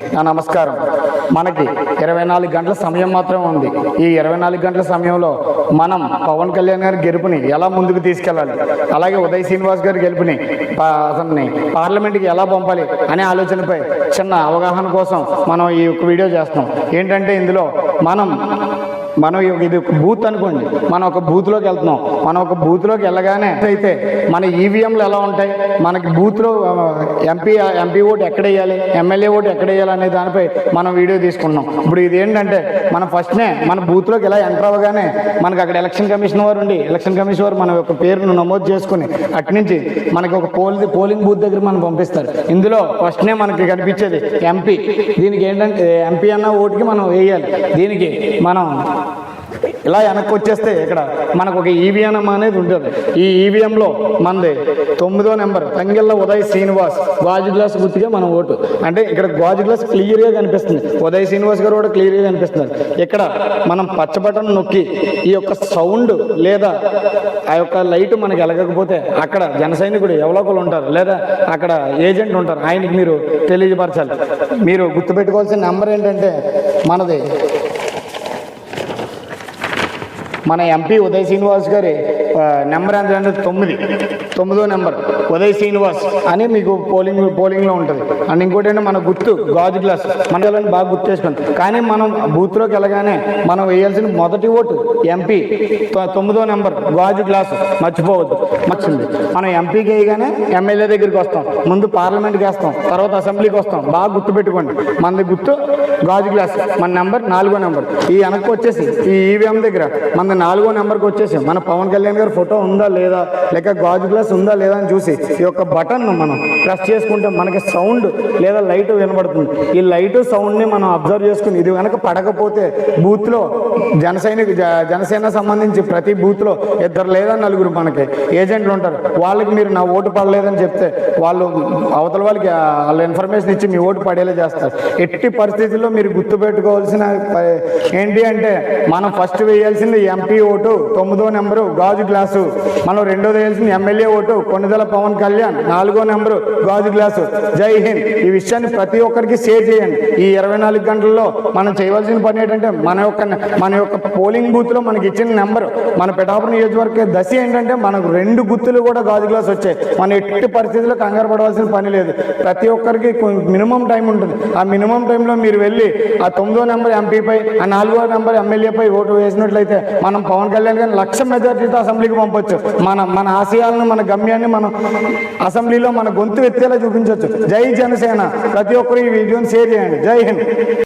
నా నమస్కారం. మనకి ఇరవై నాలుగు గంటల సమయం మాత్రం ఉంది. ఈ ఇరవై నాలుగు గంటల సమయంలో మనం పవన్ కళ్యాణ్ గారి గెలుపుని ఎలా ముందుకు తీసుకెళ్ళాలి? అలాగే ఉదయ్ శ్రీనివాస్ గారి గెలుపుని అతన్ని పార్లమెంట్కి ఎలా పంపాలి అనే ఆలోచనపై చిన్న అవగాహన కోసం మనం ఈ యొక్క వీడియో చేస్తాం ఏంటంటే ఇందులో మనం మనం ఇది ఒక బూత్ అనుకోండి. మనం ఒక బూత్లోకి వెళ్తున్నాం. మనం ఒక బూత్లోకి వెళ్ళగానే అయితే మన ఈవీఎంలు ఎలా ఉంటాయి? మనకి బూత్లో ఎంపీ ఎంపీ ఓటు ఎక్కడ వేయాలి? ఎమ్మెల్యే ఓటు ఎక్కడ వేయాలి అనే దానిపై మనం వీడియో తీసుకున్నాం ఇప్పుడు ఇది ఏంటంటే మనం ఫస్ట్నే మన బూత్లోకి ఇలా ఎంటర్ అవ్వగానే మనకి అక్కడ ఎలక్షన్ కమిషన్ వారు ఉండి ఎలక్షన్ కమిషన్ వారు మన యొక్క పేరును నమోదు చేసుకుని అటు నుంచి మనకి ఒక పోల్ పోలింగ్ బూత్ దగ్గర మనం పంపిస్తారు. ఇందులో ఫస్ట్నే మనకి కనిపించేది ఎంపీ దీనికి ఏంటంటే ఎంపీ అన్న ఓటుకి మనం వేయాలి. దీనికి మనం ఇలా వెనక్కి వచ్చేస్తే ఇక్కడ మనకు ఒక ఈవీఎం అనేది ఉంటుంది. ఈ ఈవీఎంలో మనది తొమ్మిదో నెంబర్. తంగిళ్ళ ఉదయ్ శ్రీనివాస్. గాజు గ్లాస్ గుర్తుగా మన ఓటు. అంటే ఇక్కడ గాజు గ్లాస్ క్లియర్గా కనిపిస్తుంది. ఉదయ్ శ్రీనివాస్ గారు కూడా క్లియర్గా కనిపిస్తున్నారు. ఇక్కడ మనం పచ్చ బటన్ నొక్కి ఈ యొక్క సౌండ్ లేదా ఆ యొక్క లైట్ మనకి ఎలగకపోతే అక్కడ జన సైనికుడు ఎవరో ఒకరు ఉంటారు. లేదా అక్కడ ఏజెంట్ ఉంటారు. ఆయనకి మీరు తెలియపరచాలి మీరు గుర్తుపెట్టుకోవాల్సిన నెంబర్ ఏంటంటే మనది మన ఎంపీ ఉదయ్ శ్రీనివాస్ గారి నెంబర్ ఎంత? అంటే తొమ్మిది. తొమ్మిదో నెంబర్. ఉదయ్ శ్రీనివాస్. అని మీకు పోలింగ్ పోలింగ్లో ఉంటుంది. అండ్ ఇంకోటి మన గుర్తు గాజు గ్లాస్. మన వాళ్ళని బాగా గుర్తు చేసుకుంది కానీ మనం బూత్లోకి వెళ్ళగానే మనం వేయాల్సిన మొదటి ఓటు ఎంపీ. తొమ్మిదో నెంబర్ గాజు గ్లాస్. మర్చిపోవద్దు. మర్చింది. మనం ఎంపీకి వేయగానే ఎమ్మెల్యే దగ్గరికి వస్తాం. ముందు పార్లమెంట్కి వేస్తాం. తర్వాత అసెంబ్లీకి వస్తాం. బాగా గుర్తుపెట్టుకోండి మనది గుర్తు గాజు గ్లాస్. మన నెంబర్ నాలుగో నెంబర్. ఈ వెనక్కి వచ్చేసి ఈ ఈవీఎం దగ్గర మన నాలుగో నెంబర్కి వచ్చేసి మన పవన్ కళ్యాణ్ గారి ఫోటో ఉందా లేదా? లేక గాజు గ్లాస్ ఉందా లేదా అని చూసి ఈ యొక్క బటన్ మనం ప్రెస్ చేసుకుంటే మనకి సౌండ్ లేదా లైట్ వినబడుతుంది. ఈ లైట్ సౌండ్ని మనం అబ్జర్వ్ చేసుకుని ఇది కనుక పడకపోతే బూత్లో జనసైనిక జ- జనసేన సంబంధించి ప్రతి బూత్లో ఇద్దరు లేదా నలుగురు మనకి ఏజెంట్లు ఉంటారు. వాళ్ళకి మీరు నా ఓటు పడలేదని చెప్తే వాళ్ళు అవతల వాళ్ళకి వాళ్ళ ఇన్ఫర్మేషన్ ఇచ్చి మీ ఓటు పడేలా చేస్తారు. ఎట్టి పరిస్థితుల్లో మీరు గుర్తుపెట్టుకోవాల్సిన ఏంటి అంటే మనం ఫస్ట్ వేయాల్సింది ఎంపీ ఓటు తొమ్మిదో నెంబరు గాజు గ్లాసు. మనం రెండోది వేయాల్సింది ఎమ్మెల్యే ఓటు. కొన్నిదల పవన్ కళ్యాణ్. నాలుగో నెంబరు గాజు గ్లాసు. జై హింద్. ఈ విషయాన్ని ప్రతి ఒక్కరికి షేర్ చేయండి. ఈ ఇరవై నాలుగు గంటల్లో మనం చేయవలసిన పని ఏంటంటే మన యొక్క మన యొక్క పోలింగ్ బూత్లో మనకి ఇచ్చిన నెంబరు. మన పిఠాపురం నియోజకవర్గ దశ ఏంటంటే మనకు రెండు గుర్తులు కూడా గాజు గ్లాస్ వచ్చాయి. మన ఎట్టి పరిస్థితుల్లో కంగారు పడవలసిన పని లేదు. ప్రతి ఒక్కరికి మినిమం టైం ఉంటుంది. ఆ మినిమం టైంలో మీరు వెళ్ళి ఆ తొమ్మిదో నెంబర్ ఎంపీపై ఆ నాలుగో నెంబర్ ఎమ్మెల్యేపై ఓటు వేసినట్లయితే మనం పవన్ కళ్యాణ్ గారిని లక్ష మెజార్టీతో అసెంబ్లీకి పంపొచ్చు. మన మన ఆశయాలను మన గమ్యాన్ని మనం అసెంబ్లీలో మన గొంతు ఎత్తేలా చూపించవచ్చు జై జనసేన. ప్రతి ఒక్కరు ఈ వీడియోని షేర్ చేయండి. జై హింద్.